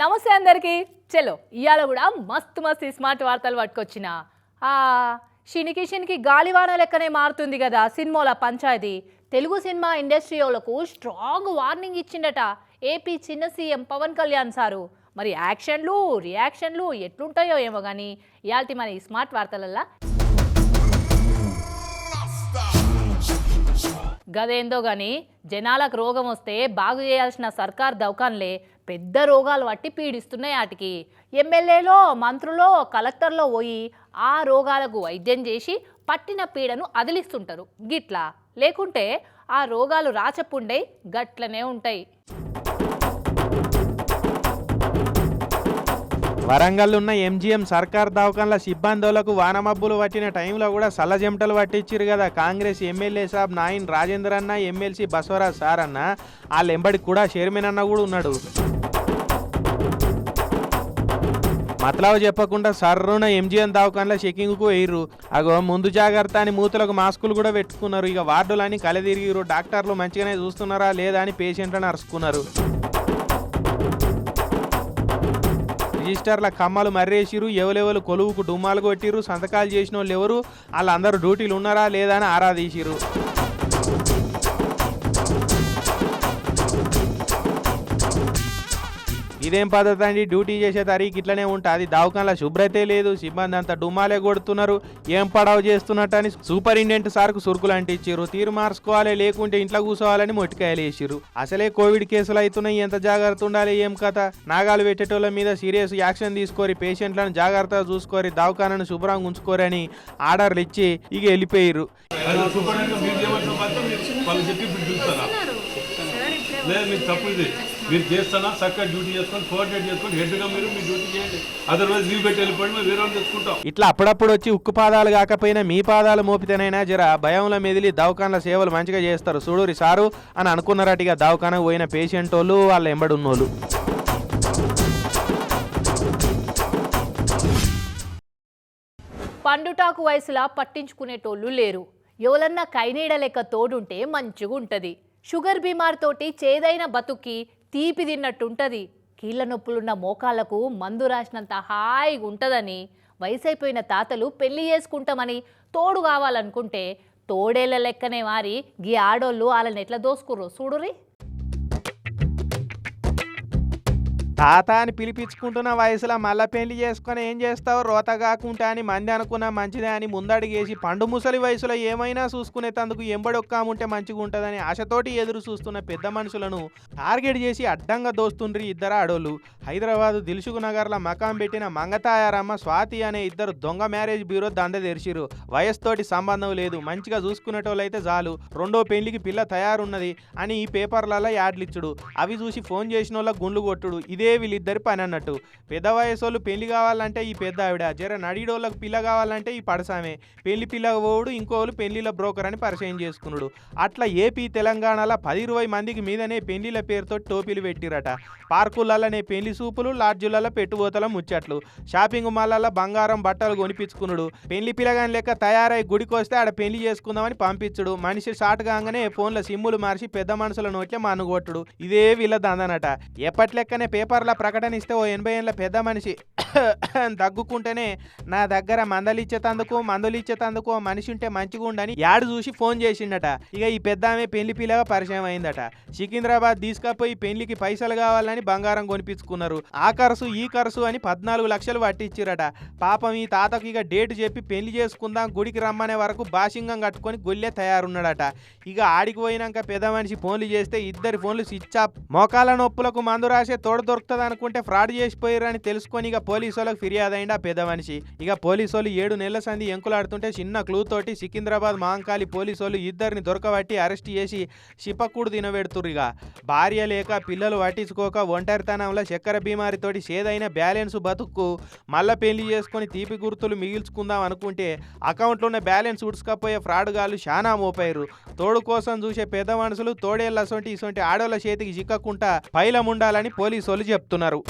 నమస్తే అందరికీ. చలో ఇవాళ కూడా మస్తు మస్తు స్మార్ట్ వార్తలు పట్టుకొచ్చిన. షినికి షినికి గాలివాన లెక్కనే మారుతుంది కదా సినిమాల పంచాయతీ. తెలుగు సినిమా ఇండస్ట్రీ వాళ్ళకు స్ట్రాంగ్ వార్నింగ్ ఇచ్చిండట ఏపీ చిన్న సీఎం పవన్ కళ్యాణ్ సారు. మరి యాక్షన్లు రియాక్షన్లు ఎట్లుంటాయో ఏమో కానీ ఇవాళ మన ఈ స్మార్ట్ వార్తలల్లా. గదేందో కానీ జనాలకు రోగం వస్తే బాగు చేయాల్సిన సర్కార్ దౌకాన్లే. పెద్ద రోగాలు పట్టి పీడిస్తున్నాయి వాటికి ఎమ్మెల్యేలో మంత్రులో కలెక్టర్లో పోయి ఆ రోగాలకు వైద్యం చేసి పట్టిన పీడను అదిలిస్తుంటారు. గిట్లా లేకుంటే ఆ రోగాలు రాచపుండై గట్లనే ఉంటాయి. వరంగల్ ఉన్న ఎంజీఎం సర్కార్ దవాఖాన్ల సిబ్బందులకు వానమబ్బులు పట్టిన టైంలో కూడా సల్లజెమటలు పట్టించారు కదా. కాంగ్రెస్ ఎమ్మెల్యే సాబ్ నాయన్ రాజేందర్ అన్న ఎమ్మెల్సీ బసవరాజ్ సార్ అన్న వాళ్ళ ఎంబడి కూడా చైర్మన్ అన్న కూడా ఉన్నాడు. మతలావు చెప్పకుండా సర్రున ఎంజీఎం దవాఖాన్లో చెకింగ్కు వేయరు అగో ముందు జాగ్రత్త అని మూతులకు మాస్కులు కూడా పెట్టుకున్నారు. ఇక వార్డులని కలదిరిగిరు డాక్టర్లు మంచిగానే చూస్తున్నారా లేదా అని పేషెంట్లను అరుచుకున్నారు రిజిస్టర్ల కమ్మలు మర్రేసిరు ఎవలెవలు కొలువుకు డుమ్మాలు కొట్టిరు సంతకాలు చేసిన వాళ్ళు ఎవరు వాళ్ళందరూ డ్యూటీలు ఉన్నారా లేదా అని ఆరా తీసిరు ఇదేం పద్ధతి అండి? డ్యూటీ చేసే తరీకి ఇట్లనే ఉంటుంది దవాఖానలో శుభ్రతే లేదు. సిబ్బంది అంతా డుమాలే కొడుతున్నారు. ఏం పడవ చేస్తున్నట్టు అని సూపరింటెండెంట్ సార్కు సురుకులు అంటించారు తీరు మార్చుకోవాలి లేకుంటే ఇంట్లో కూర్చోవాలని మొట్టికాయలు వేసిరు అసలే కోవిడ్ కేసులు అవుతున్నాయి ఎంత జాగ్రత్త ఉండాలి? ఏం కథ? నాగాలు పెట్టేటోళ్ళ మీద సీరియస్ యాక్షన్ తీసుకోరి పేషెంట్లను జాగ్రత్తగా చూసుకోరి దవాఖానను శుభ్రంగా ఉంచుకోరని ఆర్డర్లు ఇచ్చి ఇక వెళ్ళిపోయారు చెప్పి చూస్తారా లేదు మీరు తప్పు ఇది. మీరు చేస్తానా చక్కగా డ్యూటీ చేసుకొని కోఆర్డినేట్ చేసుకొని హెడ్గా మీరు మీ డ్యూటీ చేయండి. అదర్వైజ్ లీవ్ పెట్టి వెళ్ళిపోండి మేము వేరే తెచ్చుకుంటాం. ఇట్లా అప్పుడప్పుడు వచ్చి ఉక్కు పాదాలు కాకపోయినా మీ పాదాలు మోపితేనైనా జర భయంలో మెదిలి దవాఖానల సేవలు మంచిగా చేస్తారు. చూడురి సారు అని అనుకున్నారటిగా దవాఖానకు పోయిన పేషెంట్ వాళ్ళు వాళ్ళ ఎంబడున్నోళ్ళు. పండుటాకు వయసులా పట్టించుకునేటోళ్ళు లేరు. ఎవలన్నా కైనీడ లెక్క తోడుంటే మంచిగా ఉంటుంది షుగర్ బీమార్ తోటి చేదైన బతుక్కి తీపి తిన్నట్టుంటది. కీళ్ళ నొప్పులున్న మోకాళ్ళకు మందు రాసినంత హాయిగా ఉంటుందని వయసైపోయిన తాతలు పెళ్ళి చేసుకుంటామని తోడు కావాలనుకుంటే తోడేళ్ళ లెక్కనే మారి గీ ఆడోళ్ళు వాళ్ళని ఎట్లా దోసుకుర్రు చూడురి తాత అని పిలిపించుకుంటున్న వయసులో మళ్ళా పెళ్ళి చేసుకొని ఏం చేస్తావు? రోత కాకుండా అని మంది అనుకున్నా మంచిదే అని ముందడిగేసి పండు ముసలి వయసులో ఏమైనా చూసుకునేటందుకు ఎంబడొక్కాముంటే మంచిగా ఉంటుందని ఆశతోటి ఎదురు చూస్తున్న పెద్ద మనుషులను టార్గెట్ చేసి అడ్డంగా దోస్తుండ్రి ఇద్దరు ఆడోళ్ళు. హైదరాబాద్ దిల్సుఖ్ నగర్లో మకాం పెట్టిన మంగతాయారమ్మ స్వాతి అనే ఇద్దరు దొంగ మ్యారేజ్ బ్యూరో దంద తెరిచిరు వయసుతోటి సంబంధం లేదు. మంచిగా చూసుకునేటోళ్ళైతే చాలు. రెండో పెళ్ళికి పిల్ల తయారున్నది అని ఈ పేపర్లలో యాడ్లిచ్చుడు. అవి చూసి ఫోన్ చేసిన వాళ్ళ గుండ్లు కొట్టుడు. ఇదే వీళ్ళిద్దరి పని అన్నట్టు. పెద్ద వయసు పెళ్ళి కావాలంటే ఈ పెద్ద ఆవిడ జర నడిడోళ్ళకి పిల్ల కావాలంటే ఈ పడసామే. పెళ్ళి పిల్ల పోవుడు ఇంకోళ్ళు పెళ్ళిల బ్రోకర్ అని పరిచయం చేసుకున్నాడు. అట్లా ఏపీ తెలంగాణలో పది ఇరవై మందికి మీదనే పెళ్ళిల పేరుతో టోపీలు పెట్టిరట. పార్కులలోనే పెళ్ళి సూపులు లాడ్జులలో పెట్టుబోతల ముచ్చట్లు. షాపింగ్ మాల్లలో బంగారం బట్టలు కొనిపించుకున్నాడు. పెళ్ళి పిల్లగాని లెక్క తయారై గుడికొస్తే ఆడ పెళ్ళి చేసుకుందామని పంపించుడు. మనిషి షార్ట్ కాగానే ఫోన్ల సిమ్ములు మార్చి పెద్ద మనుషుల నోట్లే మనుగొట్టుడు ఇదే వీళ్ళ దందనట. ఎప్పటి లెక్కనే పేపర్ల ప్రకటన ఇస్తే ఓ ఎనభై ఏళ్ళ పెద్ద మనిషి దగ్గుకుంటేనే నా దగ్గర మందలు ఇచ్చేతందుకు మందులు ఇచ్చేతందుకు ఓ మనిషి ఉంటే మంచిగా ఉండని యాడు చూసి ఫోన్ చేసిండట. ఇక ఈ పెద్ద ఆమె పెళ్ళి పిల్లగా పరిచయం అయిందట. సికింద్రాబాద్ తీసుకపోయి పెళ్ళికి పైసలు కావాలని బంగారం కొనిపించుకున్నారు. ఆ ఖర్చు ఈ ఖర్చు అని పద్నాలుగు లక్షలు పట్టించిరట పాపం ఈ తాతకు ఇక డేట్ చెప్పి పెళ్ళి చేసుకుందాం గుడికి రమ్మనే వరకు బాషింగం కట్టుకొని గొల్లే తయారున్నాడట. ఇక ఆడికి పోయినాక పెద్ద మనిషి ఫోన్లు చేస్తే ఇద్దరి ఫోన్లు స్విచ్ ఆఫ్. మోకాల నొప్పులకు మందు రాసే తోడు దొరుకుతుంది అనుకుంటే ఫ్రాడ్ చేసిపోయారని తెలుసుకొని ఇక పోలీసు వాళ్ళకి ఫిర్యాదు అయింది ఆ పెద్ద మనిషి. ఇక పోలీసు వాళ్ళు ఏడు నెలల సంది ఎంకులాడుతుంటే చిన్న క్లూ తోటి సికింద్రాబాద్ మహంకాళి పోలీసు వాళ్ళు ఇద్దరిని దొరకబట్టి అరెస్ట్ చేసి షిపక్కుడు తినబెడుతుర్రు ఇక. భార్య లేక పిల్లలు పట్టించుకోక ఒంటరితనంలో చక్కెర బీమారితోటి సేదైన బ్యాలెన్స్ బతుక్కు మళ్ళా పెళ్ళి చేసుకొని తీపి గుర్తులు మిగిల్చుకుందాం అనుకుంటే అకౌంట్లో ఉన్న బ్యాలెన్స్ ఉడుచుకపోయే ఫ్రాడ్ గాళ్ళు శానా మోపారు తోడు కోసం చూసే పెద్ద మనుషులు తోడేళ్ళ సొంటి ఇసొంటి ఆడోళ్ళ చేతికి చిక్కకుండా పైలం ఉండాలని పోలీసు వాళ్ళు చెప్తున్నారు.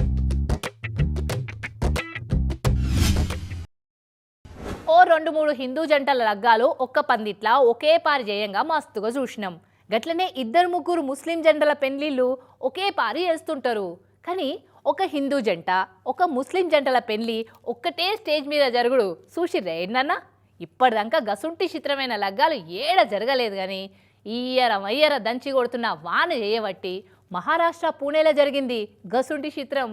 ఓ రెండు మూడు హిందూ జంటల లగ్గాలు ఒక్క పందిట్లా ఒకే పారి జయంగా మస్తుగా చూసినాం గట్లనే ఇద్దరు ముగ్గురు ముస్లిం జంటల పెళ్ళిళ్ళు ఒకే పారి చేస్తుంటారు కానీ ఒక హిందూ జంట ఒక ముస్లిం జంటల పెళ్ళి ఒక్కటే స్టేజ్ మీద జరుగుడు చూసిరే ఏంటన్నా ఇప్పటిదాకా గసుంటి చిత్రమైన లగ్గాలు ఏడ జరగలేదు కానీ ఈయర మయ్యర దంచి కొడుతున్న వాన చేయబట్టి మహారాష్ట్ర పూణేలో జరిగింది. గసుంటి చిత్రం.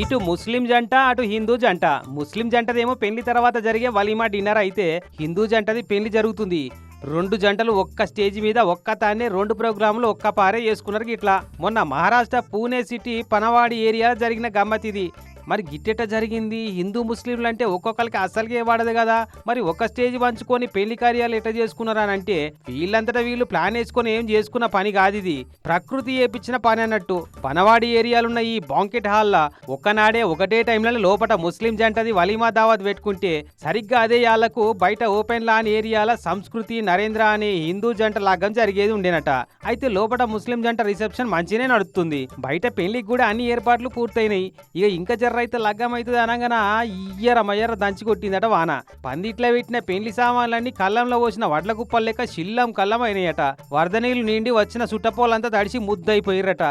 ఇటు ముస్లిం జంట అటు హిందూ జంట. ముస్లిం జంటదేమో పెళ్ళి తర్వాత జరిగే వలీమా డిన్నర్ అయితే హిందూ జంటది పెళ్ళి జరుగుతుంది. రెండు జంటలు ఒక్క స్టేజ్ మీద ఒక్క తానే రెండు ప్రోగ్రాములు ఒక్క పారే చేసుకున్నారు ఇట్లా మొన్న మహారాష్ట్ర పూణే సిటీ పనవాడి ఏరియా జరిగిన గమ్మత్ ఇది మరి గిట్టెట జరిగింది. హిందూ ముస్లింలు అంటే ఒక్కొక్కరికి అస్సలుగే వాడదు కదా. మరి ఒక స్టేజ్ పంచుకొని పెళ్ళి కార్యాలు ఎట చేసుకున్నారు అంటే వీళ్ళంతటా వీళ్ళు ప్లాన్ వేసుకొని ఏం చేసుకున్న పని కాదు ఇది. ప్రకృతి ఏపించిన పని అన్నట్టు. పనవాడి ఏరియాలున్న ఈ బాంకెట్ హాల్లా ఒకనాడే ఒకటే టైంలో లోపల ముస్లిం జంటది వలీమా దావత్ పెట్టుకుంటే సరిగ్గా అదే యాళ్ళకు బయట ఓపెన్ లాన్ ఏరియాల సంస్కృతి నరేంద్ర అనే హిందూ జంట లాగం జరిగేది ఉండేనట. అయితే లోపల ముస్లిం జంట రిసెప్షన్ మంచినే నడుస్తుంది బయట పెళ్ళికి కూడా అన్ని ఏర్పాట్లు పూర్తయినాయి. ఇక ఇంకా జర్ర అయితే లగ్గం అవుతుంది అనగాన ఇయ్యర మయ్యర దంచి కొట్టిందట వాన. పందిట్లో పెట్టిన పెండ్లి సామాన్లన్నీ కళ్ళంలో పోసిన వడ్ల కుప్పలు లెక్క శిల్లం కళ్ళం అయినాయట వరద నీళ్ళు నిండి వచ్చిన సుట్టపోలంతా తడిసి ముద్దయిపోయిర్రట.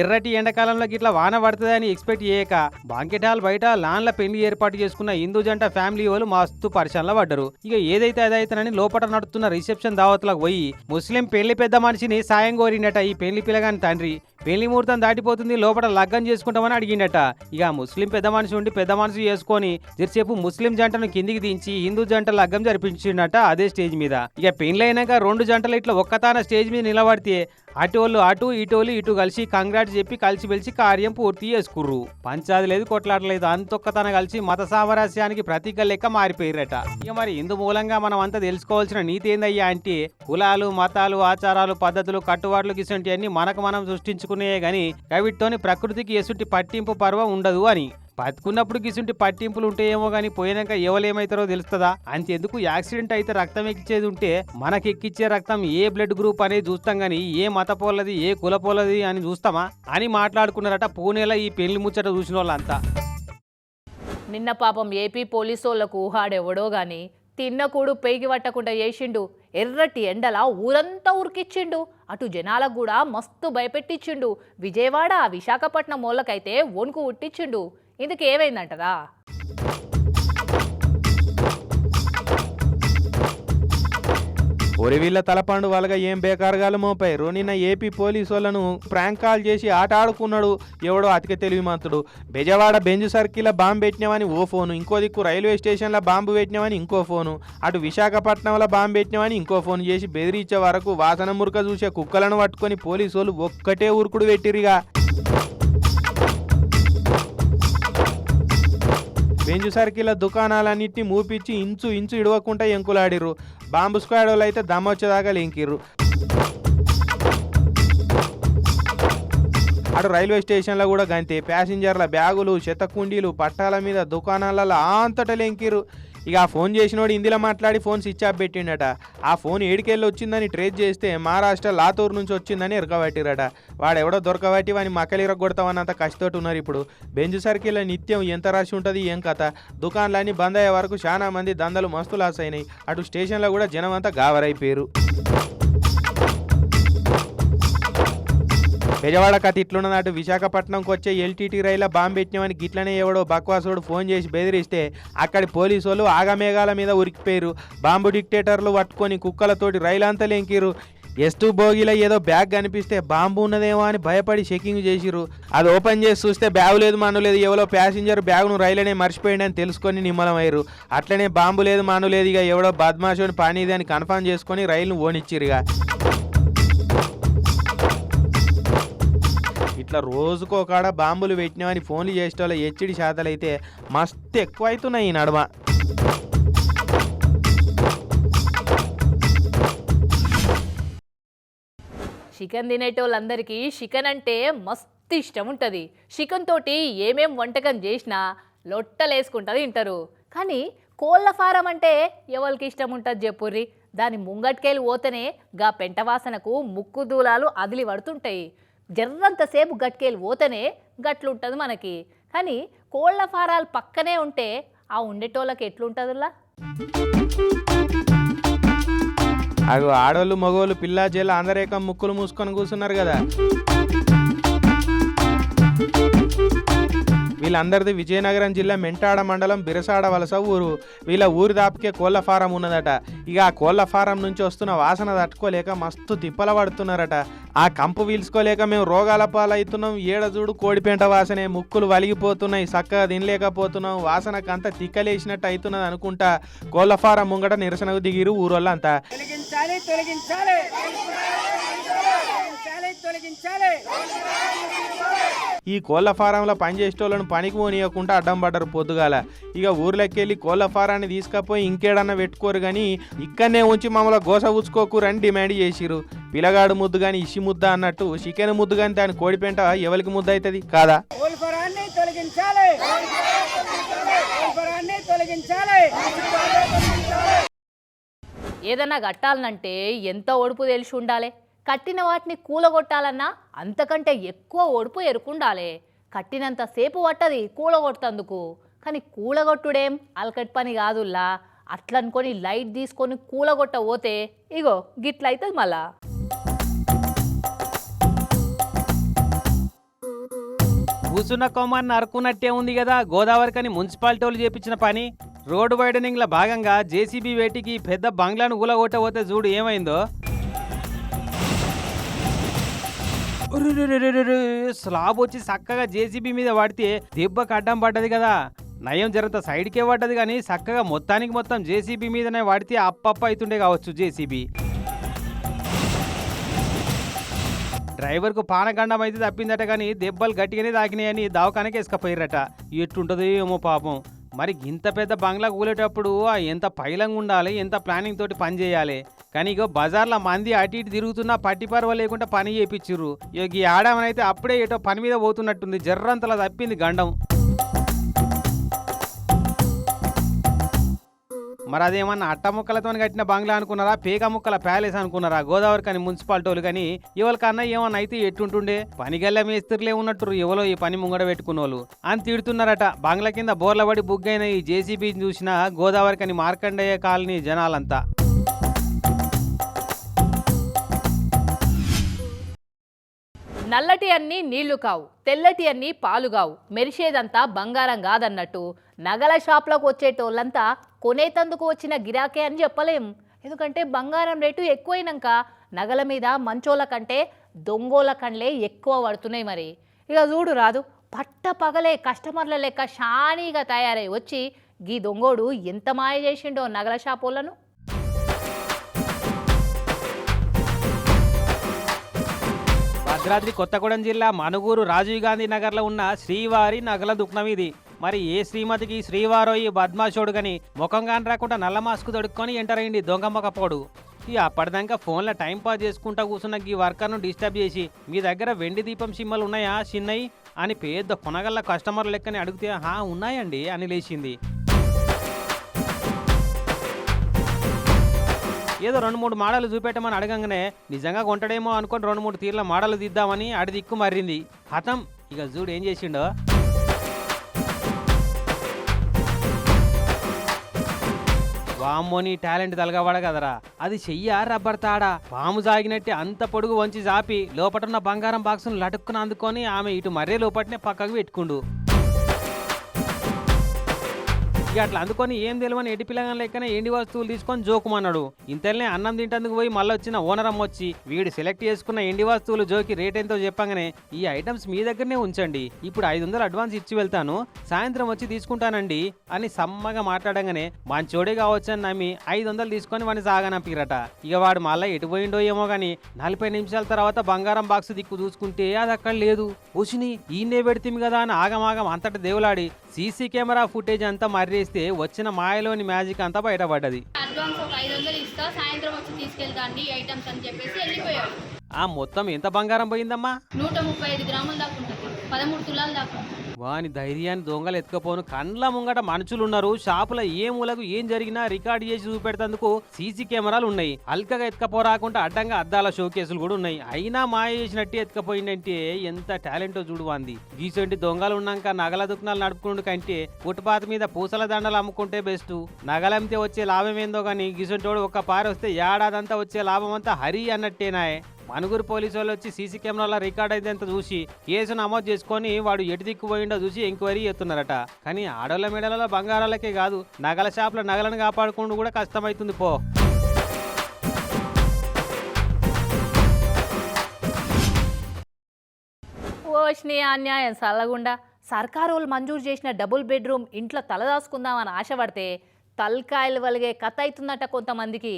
ఎర్రటి ఎండాకాలంలో గిట్లా వాన పడుతుందని ఎక్స్పెక్ట్ చేయక బాంకెట్ హాల్ బయట లాన్ల పెళ్ళి ఏర్పాటు చేసుకున్న హిందూ జంట ఫ్యామిలీ వాళ్ళు మస్తు పరిచయంలో పడ్డరు. ఇక ఏదైతే అదైతేనని లోపల నడుతున్న రిసెప్షన్ దావత్లకు పోయి ముస్లిం పెళ్ళి పెద్ద మనిషిని సాయం కోరినట ఈ పెళ్ళి పిల్లగాని తండ్రి. పెళ్ళి ముహూర్తం దాటిపోతుంది లోపల లగ్గం చేసుకుంటామని అడిగిండట. ఇక ముస్లిం పెద్ద మనిషి ఉండి పెద్ద మనిషి చేసుకొని జరిసేపు ముస్లిం జంటను కిందికి దించి హిందూ జంటల లగ్గం జరిపించిండట అదే స్టేజ్ మీద. ఇక పెళ్ళైనాక రెండు జంటలు ఇట్లా ఒక్కతాన స్టేజ్ మీద నిలబడితే అటు వాళ్ళు అటు ఇటోళ్ళు ఇటు కలిసి కంగ్రాట్ చెప్పి కలిసి పిలిచి కార్యం పూర్తి చేసుకుర్రు. పంచాది లేదు కొట్లాడలేదు అంతొక్కతన కలిసి మత సామరస్యానికి ప్రతీక లెక్క మారిపోయిరట ఇక మరి ఇందు మూలంగా మనం అంతా తెలుసుకోవాల్సిన నీతి ఏందయ్యా అంటే కులాలు మతాలు ఆచారాలు పద్ధతులు కట్టుబాట్లు గిసంటి అన్ని మనకు మనం సృష్టించుకునే గాని కవిటితోని ప్రకృతికి ఎసుంటి పట్టింపు పర్వం ఉండదు అని. బతుకున్నప్పుడు గిసుంటి పట్టింపులు ఉంటాయేమో కానీ పోయినాక ఎవలేమైతారో తెలుస్తుందా? అంతెందుకు యాక్సిడెంట్ అయితే రక్తం ఎక్కించేది ఉంటే మనకి ఎక్కిచ్చే రక్తం ఏ బ్లడ్ గ్రూప్ అనేది చూస్తాం కానీ ఏ మత పోలది ఏ కుల పోలది అని చూస్తామా? అని మాట్లాడుకున్నారట పూణేలో ఈ పెళ్ళి ముచ్చట చూసిన వాళ్ళంతా నిన్న పాపం ఏపీ పోలీసోళ్ళకు ఊహాడెవడో గాని తిన్న కూడు పేగి పట్టకుండా చేసిండు. ఎర్రటి ఎండల ఊరంతా ఉరికిచ్చిండు. అటు జనాలకు కూడా మస్తు భయపెట్టించిండు విజయవాడ విశాఖపట్నం మూలకైతే వణుకు ఉట్టించిండు ఇందుకు ఏమైందంటరా? ఒరి వీళ్ళ తలపండు వాళ్ళగా ఏం బేకారగాలు మోపై నిన్న ఏపీ పోలీసు వాళ్ళను ప్రాంక్ కాల్ చేసి ఆట ఆడుకున్నాడు ఎవడో అతిక తెలివిమంతుడు. బెజవాడ బెంజ్ సర్కిల్ బాంబు పెట్టినామని ఓ ఫోను ఇంకో దిక్కు రైల్వే స్టేషన్లో బాంబు పెట్టినామని ఇంకో ఫోను అటు విశాఖపట్నంలో బాంబు పెట్టినామని ఇంకో ఫోన్ చేసి బెదిరించే వరకు వాసన మురక చూసే కుక్కలను పట్టుకొని పోలీసు వాళ్ళు ఒక్కటే ఉరుకుడు పెట్టిరిగా బెంజు సర్కిల్ దుకాణాలన్నింటినీ మూపించి ఇంచు ఇంచు ఇడవకుండా ఎంకులాడిర్రు. బాంబు స్క్వాడ్ వాళ్ళు అయితే దమ్మొచ్చేదాకా లెంకిర్రు. అటు రైల్వే స్టేషన్లో కూడా గంతే. ప్యాసింజర్ల బ్యాగులు శతకుండీలు పట్టాల మీద దుకాణాలలో అంతటా లెంకిర్రు. ఇక ఆ ఫోన్ చేసినోడు ఇందులో మాట్లాడి ఫోన్ స్విచ్ ఆఫ్ పెట్టిండట. ఆ ఫోన్ ఏడికెళ్ళి వచ్చిందని ట్రేస్ చేస్తే మహారాష్ట్ర లాతూర్ నుంచి వచ్చిందని ఇరకబట్టిరట వాడెవడో దొరకబట్టి వాని మక్కలు ఇరగొడతామన్నంత కష్టతోటి ఉన్నారు ఇప్పుడు. బెంజ్ సర్కిల్ నిత్యం ఎంత రాసి ఉంటుంది ఏం కథ? దుకాణాలన్నీ బంద్ అయ్యే వరకు చాలా మంది దందలు మస్తు లాస్ అయినాయి అటు స్టేషన్లో కూడా జనం అంతా గావరైపోయారు బెజవాడ కథ ఇట్లున్నది విశాఖపట్నంకి వచ్చే ఎల్టీటీ రైల బాంబు పెట్టినామని గిట్లనే ఎవడో బక్వాసుడు ఫోన్ చేసి బెదిరిస్తే అక్కడి పోలీసు వాళ్ళు ఆగమేఘాల మీద ఉరికిపోయారు బాంబు డిక్టేటర్లు పట్టుకొని కుక్కలతోటి రైలు అంతా లెంకిరు ఎస్టు బోగిలో ఏదో బ్యాగ్ కనిపిస్తే బాంబు ఉన్నదేమో అని భయపడి చెకింగ్ చేసిరు అది ఓపెన్ చేసి చూస్తే బ్యాగ్ లేదు మను లేదు ఎవరో ప్యాసింజర్ బ్యాగ్ను రైలునే మర్చిపోయిందని తెలుసుకొని నిమ్మలమయ్యారు అట్లనే బాంబు లేదు మను లేదు ఇక ఎవడో బద్మాషుని పానీది అని కన్ఫర్మ్ చేసుకొని రైలును ఓనిచ్చిరుగా ఇట్లా రోజుకో కాడ బాంబులు పెట్టినామని ఫోన్లు చేసేటోళ్ళ హెచ్చడి శాతాలు అయితే మస్తు ఎక్కువ అవుతున్నాయి ఈ నడుమ. చికెన్ తినేటోళ్ళందరికీ చికెన్ అంటే మస్తు ఇష్టం ఉంటుంది. చికెన్ తోటి ఏమేం వంటకం చేసినా లొట్టలేసుకుంటుంది తింటారు. కానీ కోళ్ళ ఫారం అంటే ఎవరికి ఇష్టం ఉంటుంది చెప్పుర్రి? దాని ముంగట్కేలు పోతేనే గా పెంట వాసనకు ముక్కు దూలాలు అదిలి పడుతుంటాయి జర్రంతసేపు గట్కేలు పోతేనే గట్లుంటుంది మనకి. కానీ కోళ్ళ ఫారాలు పక్కనే ఉంటే ఆ ఉండేటోళ్ళకి ఎట్లుంటుందిలా? అవి ఆడోళ్ళు మగోళ్ళు పిల్ల జల్ల అందరేకం ముక్కులు మూసుకొని కూర్చున్నారు కదా. వీళ్ళందరిది విజయనగరం జిల్లా మెంటాడ మండలం బిరసాడ వలస ఊరు. వీళ్ళ ఊరి దాపికే కోళ్ళ ఫారం ఉన్నదట. ఇక ఆ కోళ్ళ ఫారం నుంచి వస్తున్న వాసన తట్టుకోలేక మస్తు తిప్పల పడుతున్నారట. ఆ కంపు పీల్చుకోలేక మేము రోగాల పాలవుతున్నాం. ఏడజూడు కోడిపెంట వాసనే ముక్కులు వలిగిపోతున్నాయి. చక్కగా తినలేకపోతున్నాం. వాసనకంతా తిక్కలేసినట్టు అవుతున్నది అనుకుంటా కోళ్ళ ఫారం ముంగట నిరసనకు దిగిరు ఊరోళ్ళంతా. తొలగించాలి. తొలగించాలి తొలగించాలి. ఈ కోళ్ళ ఫారంలో పనిచేసేటోళ్ళను పనికి పోనీయకుండా అడ్డం పడ్డారు పొద్దుగాల. ఇక ఊర్లోకి వెళ్ళి కోళ్ళ ఫారాన్ని తీసుకపోయి ఇంకేడన్నా పెట్టుకోరు కానీ ఇక్కడనే ఉంచి మమ్మల్ని గోస ఉచ్చుకోకూరని డిమాండ్ చేసిరు పిల్లగాడు ముద్దు కానీ ఇసి ముద్ద అన్నట్టు చికెన్ ముద్దు కానీ దాని కోడిపెంట ఎవరికి ముద్ద అవుతుంది కాదా? కోల్ఫరాన్ని తొలగించాలి కోల్ఫరాన్ని తొలగించాలి. ఏదన్నా కట్టాలనంటే ఎంత ఒడుపు తెలిసి ఉండాలి? కట్టిన వాటిని కూలగొట్టాలన్నా అంతకంటే ఎక్కువ ఒడుపు ఎరుకుండాలే. కట్టినంతసేపు పట్టది కూలగొట్టందుకు. కానీ కూలగొట్టుడేం అలకట్ పని కాదుల్లా. అట్లనుకొని లైట్ తీసుకొని కూలగొట్ట పోతే ఇగో గిట్లయితుంది మళ్ళా. కూసున్న కొమ్మని నరుకున్నట్టే ఉంది కదా గోదావరికని మున్సిపాలిటీ వాళ్ళు చేపించిన పని. రోడ్డు వైడనింగ్ల భాగంగా జేసీబీ వేటికి పెద్ద బంగ్లాను కూలగొట్టబోతే చూడు ఏమైందో. స్లాబ్ వచ్చి చక్కగా జేసీబీ మీద పడితే దెబ్బకి అడ్డం పడ్డది కదా. నయం జరంత సైడ్కే పడ్డది కానీ చక్కగా మొత్తానికి మొత్తం జేసీబీ మీదనే పడితే అప్పప్ప అవుతుండే కావచ్చు జేసీబీ. డ్రైవర్కు పానగండం అయితే తప్పిందట కానీ దెబ్బలు గట్టిగానే తాకినాయని దవాఖానకి వేసుకపోయారట ఎట్టుంటుందో ఏమో పాపం. మరి ఇంత పెద్ద బంగ్లా కూలేటప్పుడు ఎంత పైలంగా ఉండాలి ఎంత ప్లానింగ్ తోటి పని చేయాలి? కానీ ఇగో బజార్లో మంది అటు ఇటు తిరుగుతున్నా పట్టిపరవ లేకుండా పని చేయించిర్రు ఇక ఈ ఆడమనైతే అప్పుడే ఏటో పని మీద పోతున్నట్టుంది జర్రంతలా తప్పింది గండం. మరి అదేమన్నా అట్ట ముక్కలతో కట్టిన బంగ్లా అనుకున్నారా? పేగ ముక్కల ప్యాలెస్ అనుకున్నారా? గోదావరి కానీ మున్సిపాలిటీ వాళ్ళు కానీ ఎవరికన్నా ఏమన్నా అయితే ఎట్టుంటుండే? పనిగల్ల మేస్త్రిలే ఉన్నట్టు ఎవరో ఈ పని ముంగడ పెట్టుకున్నోళ్ళు. అని తిడుతున్నారట. బంగ్లా కింద బోర్లబడి బుగ్గైన ఈ జేసీబీని చూసిన గోదావరి కానీ మార్కండేయ కాలనీ జనాలంతా. నల్లటి అన్ని నీళ్ళు కావు తెల్లటి అన్ని పాలు కావు. మెరిసేదంతా బంగారం కాదన్నట్టు నగల షాప్లోకి వచ్చేటోళ్ళంతా కొనేతందుకు వచ్చిన గిరాకే అని చెప్పలేం. ఎందుకంటే బంగారం రేటు ఎక్కువైనాక నగల మీద మంచోళ్ళ కంటే దొంగోల కండ్లే ఎక్కువ పడుతున్నాయి మరి. ఇక చూడు రాదు పట్ట పగలే కస్టమర్ల లెక్క షానీగా తయారై వచ్చి గీ దొంగోడు ఎంత మాయ చేసిండో నగల షాపులను? భద్రాద్రి కొత్తగూడెం జిల్లా మనుగూరు రాజీవ్ గాంధీ నగర్లో ఉన్న శ్రీవారి నగల దుక్నం ఇది. మరి ఏ శ్రీమతికి శ్రీవారో ఈ బద్మాషోడు గని ముఖం కాని రాకుండా నల్ల మాస్క్ తొడుక్కొని ఎంటర్ అయింది దొంగ మొక్కపోడు ఇక అప్పటిదాకా ఫోన్లో టైం పాస్ చేసుకుంటా కూర్చున్న ఈ వర్కర్ను డిస్టర్బ్ చేసి మీ దగ్గర వెండి దీపం సిమ్మలు ఉన్నాయా చిన్నయి? అని పెద్ద కొనగల్ల కస్టమర్ లెక్కని అడిగితే హా ఉన్నాయండి అని లేచింది. ఏదో రెండు మూడు మాడలు చూపెట్టమని అడగంగానే నిజంగా కొంటాడేమో అనుకొని రెండు మూడు తీర్ల మాడలు దిద్దామని అడిదిక్కు మర్రింది. హతం ఇక చూడు ఏం చేసిండో? వామ్మోని టాలెంట్ తలగబడ కదరా. అది చెయ్య రబ్బర్ తాడా. పాము జాగినట్టే అంత పొడుగు వంచి జాపి. లోపటున్న బంగారం బాక్సును లటుక్కున అందుకొని ఆమె ఇటు మర్రే లోపటనే పక్కకు పెట్టుకుండు. ఇక అట్లా. అందుకొని ఏం తెలియని ఎడి పిల్లగా లెక్కనే ఎండి వస్తువులు తీసుకొని జోకుమన్నాడు. ఇంతలోనే అన్నం తింటందుకు పోయి మళ్ళీ వచ్చిన ఓనర్ అమ్మ వచ్చి వీడు సెలెక్ట్ చేసుకున్న ఎండి వస్తువులు జోకి రేట్ ఎంతో చెప్పగానే ఈ ఐటమ్స్ మీ దగ్గరనే ఉంచండి. ఇప్పుడు ఐదు వందలు అడ్వాన్స్ ఇచ్చి వెళ్తాను. సాయంత్రం వచ్చి తీసుకుంటానండి అని సమ్మగా మాట్లాడంగానే మంచోడే కావచ్చని నమ్మి ఐదు వందలు తీసుకొని వాడిని సాగనంపిరట. ఇక వాడు మళ్ళీ ఎటు పోయిండో ఏమో గాని నలభై నిమిషాల తర్వాత బంగారం బాక్స్ దిక్కు చూసుకుంటే అది అక్కడ లేదు. ఉసిని ఈయనే పెడితే కదా అని ఆగమాగం అంతటి దేవులాడి సీసీ కెమెరా ఫుటేజ్ అంతా మర్రేస్తే వచ్చిన మాయలోని మ్యాజిక్ అంతా బయటపడ్డది. ఆ మొత్తం ఎంత బంగారం పోయిందమ్మా? నూట ముప్పై ఐదు గ్రాముల దాకా ఉంటుంది పదమూడు తులాల దాకా. వాని ధైర్యాన్ని దొంగలు ఎత్తుకపోను. కండ్ల ముంగట మనుషులు ఉన్నారు షాపులో ఏ మూలకు ఏం జరిగినా రికార్డ్ చేసి చూపెడతందుకు సీసీ కెమెరాలు ఉన్నాయి. అల్కగా ఎత్తుకపోరాకుండా అడ్డంగా అద్దాల షోకేసులు కూడా ఉన్నాయి. అయినా మాయ చేసినట్టు ఎత్తుకపోయిందంటే ఎంత టాలెంటో చూడు వాంది. గీసంటి దొంగలు ఉన్నాక నగల దుకాణాలు నడుపుకుండు కంటే ఫుట్పాత్ మీద పూసల దండలు అమ్ముకుంటే బెస్ట్. నగలమ్మితే వచ్చే లాభం ఏందో కానీ గీసంటోడు ఒక్క పారి వస్తే ఏడాదంతా వచ్చే లాభం అంతా హరి అన్నట్టేనాయే. మనుగురు పోలీసు వాళ్ళు వచ్చి సీసీ కెమెరాల రికార్డ్ అయితే చూసి కేసు నమోదు చేసుకొని వాడు ఎటు దిక్కు పోయిండో చూసి ఎంక్వైరీ చేస్తున్నారట. కానీ ఆడోళ్ళ మెడలలో బంగారాలకే కాదు నగల షాపుల నగలను కాపాడుకుంటూ కూడా కష్టమవుతుంది పో. ఓష్ని అన్యాయం చల్లగుండా సర్కారోళ్ళు మంజూరు చేసిన డబుల్ బెడ్రూమ్ ఇంట్లో తలదాచుకుందామని ఆశపడితే తలకాయలు వలిగే కథ అవుతుందట కొంతమందికి.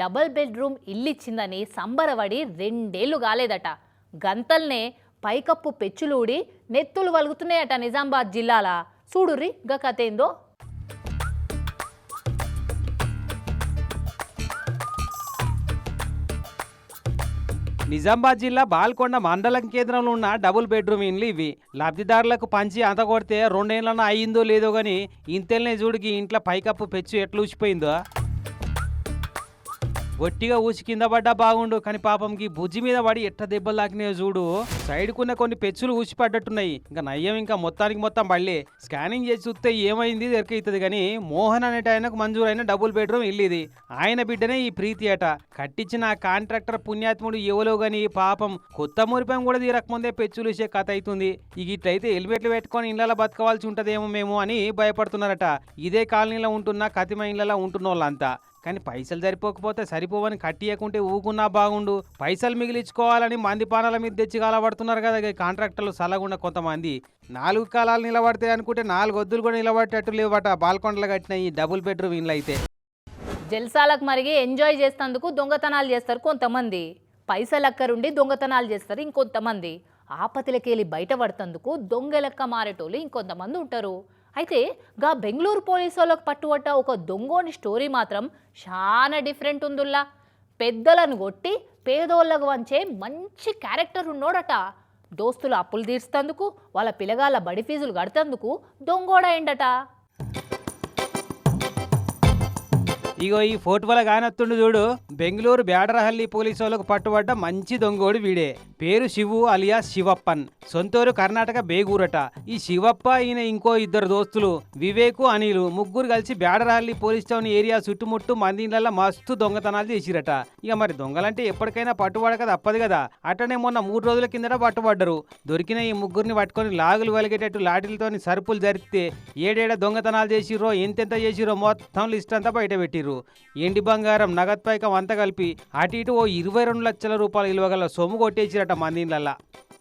డబుల్ బెడ్రూమ్ ఇల్లు ఇచ్చిందని సంబరపడి రెండేళ్ళు కాలేదట. గంతల్నే పైకప్పు పెచ్చులూడి నెత్తులు వలుగుతున్నాయట నిజామాబాద్ జిల్లాల. చూడుర్రి గా కథ ఏందో నిజామాబాద్ జిల్లా బాల్కొండ మండలం కేంద్రంలో ఉన్న డబుల్ బెడ్రూమ్ ఇండ్లు ఇవి. లబ్ధిదారులకు పంచి అంత కొడితే రెండేళ్ళన అయ్యిందో లేదో గాని ఇంతేనే చూడికి ఇంట్లో పైకప్పు పెచ్చు ఎట్లూసిపోయిందో ఒట్టిగా ఊసి కింద పడ్డా బాగుండు కానీ పాపంకి బుజ్జి మీద పడి ఎట్ట దెబ్బలు తాకినాయో చూడు. సైడ్కున్న కొన్ని పెచ్చులు ఊసి పడ్డట్టున్నాయి. ఇంకా నయ్యం ఇంకా మొత్తానికి మొత్తం పళ్ళే స్కానింగ్ చేసి చూస్తే ఏమైంది దొరికైతుంది కానీ మోహన్ అనేట ఆయనకు మంజూరైన డబుల్ బెడ్రూమ్ ఇల్లు ఇది. ఆయన బిడ్డనే ఈ ప్రీతి అట. కట్టించిన కాంట్రాక్టర్ పుణ్యాత్ముడు ఎవలో గాని పాపం కొత్త మురిపం కూడా తీరకముందే పెచ్చులు ఇచ్చే కథ అవుతుంది ఇక ఇట్లయితే హెల్మెట్లు పెట్టుకొని ఇళ్ళలో బతకవాల్సి ఉంటదేమో మేము అని భయపడుతున్నారట. ఇదే కాలనీలో ఉంటున్న కతిమ ఇళ్ళలో ఉంటున్న వాళ్ళంతా కానీ పైసలు సరిపోకపోతే సరిపోవని కట్టియకుంటే ఊకున్నా బాగుండు. పైసలు మిగిలించుకోవాలని మంది పానాల మీద తెచ్చి కాలబడుతున్నారు కదా కాంట్రాక్టర్లు సలగుండ కొంతమంది. నాలుగు కాలాలు నిలబడతాయి అనుకుంటే నాలుగు వద్దులు కూడా నిలబడేటట్టు లేవట బాల్కొండలు కట్టిన ఈ డబుల్ బెడ్రూమ్ ఇండ్లు అయితే. జల్సాలకు మరిగి ఎంజాయ్ చేసేందుకు దొంగతనాలు చేస్తారు కొంతమంది. పైసలు అక్కరుండి దొంగతనాలు చేస్తారు ఇంకొంతమంది. ఆపతిలకెళ్ళి బయటపడుతందుకు దొంగ లెక్క మారేటోళ్ళు ఇంకొంతమంది ఉంటారు. అయితే గా బెంగళూరు పోలీసు వాళ్ళకు పట్టుబట్ట ఒక దొంగోని స్టోరీ మాత్రం చాలా డిఫరెంట్ ఉందిలా పెద్దలను కొట్టి పేదోళ్ళకు వంచే మంచి క్యారెక్టర్ ఉన్నోడట. దోస్తులు అప్పులు తీర్చేందుకు వాళ్ళ పిల్లగాళ్ళ బడి ఫీజులు కడతందుకు దొంగోడైండట ఇగో ఈ ఫోటో వల్ల కానత్తుండు చూడు బెంగళూరు బ్యాడరహల్లి పోలీసు వాళ్ళకు పట్టుబడ్డ మంచి దొంగోడు వీడే. పేరు శివు అలియా శివప్పన్. సొంతూరు కర్ణాటక బేగూరట. ఈ శివప్ప ఈయన ఇంకో ఇద్దరు దోస్తులు వివేకు అనిలు ముగ్గురు కలిసి బ్యాడరహల్లి పోలీస్ టౌన్ ఏరియా చుట్టుముట్టు మందిళ్ళ మస్తు దొంగతనాలు చేసిరట. ఇక మరి దొంగలంటే ఎప్పటికైనా పట్టుబడక తప్పదు కదా. అట్టనే మొన్న మూడు రోజుల కిందట పట్టుబడ్డరు. దొరికిన ఈ ముగ్గురిని పట్టుకొని లాగులు వెలిగేటట్టు లాటిలతోని సరుపులు జరిపితే ఏడేడ దొంగతనాలు చేసిరో ఎంతెంత చేసిరో మొత్తం లిస్ట్ అంతా బయట చేశారు. ఎండి బంగారం? నగదు పైకం అంతా కలిపి అటు ఇటు ఓ ఇరవై రెండు లక్షల రూపాయలు ఇలువగల సొమ్ము కొట్టేసిరట మందిళ్ళల్లా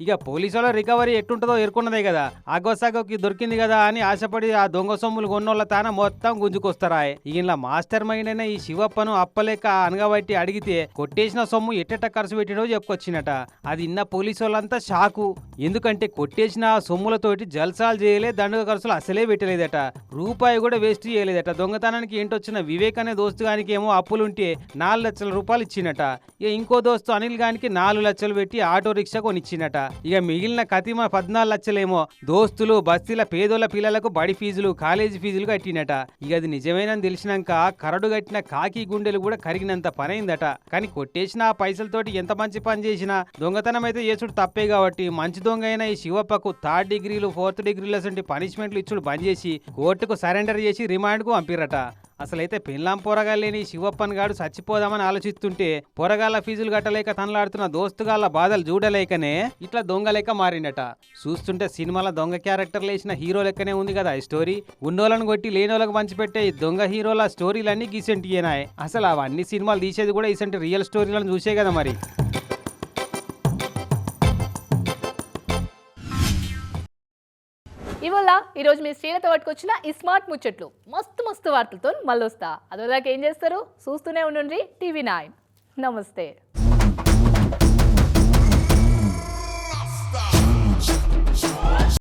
ఇక పోలీసు వాళ్ళ రికవరీ ఎట్టుంటుందో ఎరుకున్నదే కదా. అగోసాగోకి దొరికింది కదా అని ఆశపడి ఆ దొంగ సొమ్ములు కొన్నోళ్ళ తాన మొత్తం గుంజుకొస్తారా ఇలా మాస్టర్ మైండ్ అయిన ఈ శివప్పను అప్పలేక అనగబట్టి అడిగితే కొట్టేసిన సొమ్ము ఎట్టెట్ట ఖర్చు పెట్టినో చెప్పుకొచ్చినట. అది ఇన్న పోలీసు వాళ్ళంతా షాకు. ఎందుకంటే కొట్టేసిన ఆ సొమ్ములతోటి జల్సాలు చేయలే దండుగ ఖర్చులు అసలే పెట్టలేదట. రూపాయి కూడా వేస్ట్ చేయలేదట. దొంగతనానికి ఏంటొచ్చిన వివేక్ అనే దోస్తు గానికి ఏమో అప్పులుంటే నాలుగు లక్షల రూపాయలు ఇచ్చినట. ఇక ఇంకో దోస్తు అనిల్ గానికి నాలుగు లక్షలు పెట్టి ఆటో రిక్షా కొనిచ్చినట. ఇక మిగిలిన కతిమ పద్నాలుగు లక్షలేమో దోస్తులు బస్తీల పేదోళ్ళ పిల్లలకు బడి ఫీజులు కాలేజీ ఫీజులు కట్టినట ఇక అది నిజమేనని తెలిసినాక కరడు కట్టిన కాకి గుండెలు కూడా కరిగినంత పనైందట. కానీ కొట్టేసిన ఆ పైసలతోటి ఎంత మంచి పని చేసినా దొంగతనం అయితే చేసుడు తప్పే కాబట్టి మంచి దొంగ అయిన ఈ శివప్పకు థర్డ్ డిగ్రీలు ఫోర్త్ డిగ్రీలు అసలు పనిష్మెంట్లు ఇచ్చుడు బంద్ చేసి కోర్టుకు సరెండర్ చేసి రిమాండ్కు పంపిరట అసలైతే పెళ్ళాం పోరగాళ్ళేని శివప్పన్ గాడు చచ్చిపోదామని ఆలోచిస్తుంటే పోరగాళ్ళ ఫీజులు కట్టలేక తనలాడుతున్న దోస్తుగాళ్ళ బాధలు చూడలేకనే ఇట్లా దొంగ లెక్క మారిండట. చూస్తుంటే సినిమాల దొంగ క్యారెక్టర్ లేచిన హీరో లెక్కనే ఉంది కదా ఈ స్టోరీ. ఉన్నోళ్ళను కొట్టి లేనోళ్ళకి పంచిపెట్టే ఈ దొంగ హీరోల స్టోరీలన్నీ గీసెంటియేనాయ్ అసలు అవన్నీ సినిమాలు తీసేది కూడా ఇసంటి రియల్ స్టోరీలను చూసే కదా మరి. ఇవాళ ఈరోజు మీ శ్రీలతో పట్టుకొచ్చిన ఈ స్మార్ట్ ముచ్చట్లు. మస్తు మస్తు వార్తలతో మళ్ళొస్తా. అదోదాకా ఏం చేస్తారు? చూస్తూనే ఉండండి టీవీ నైన్. నమస్తే.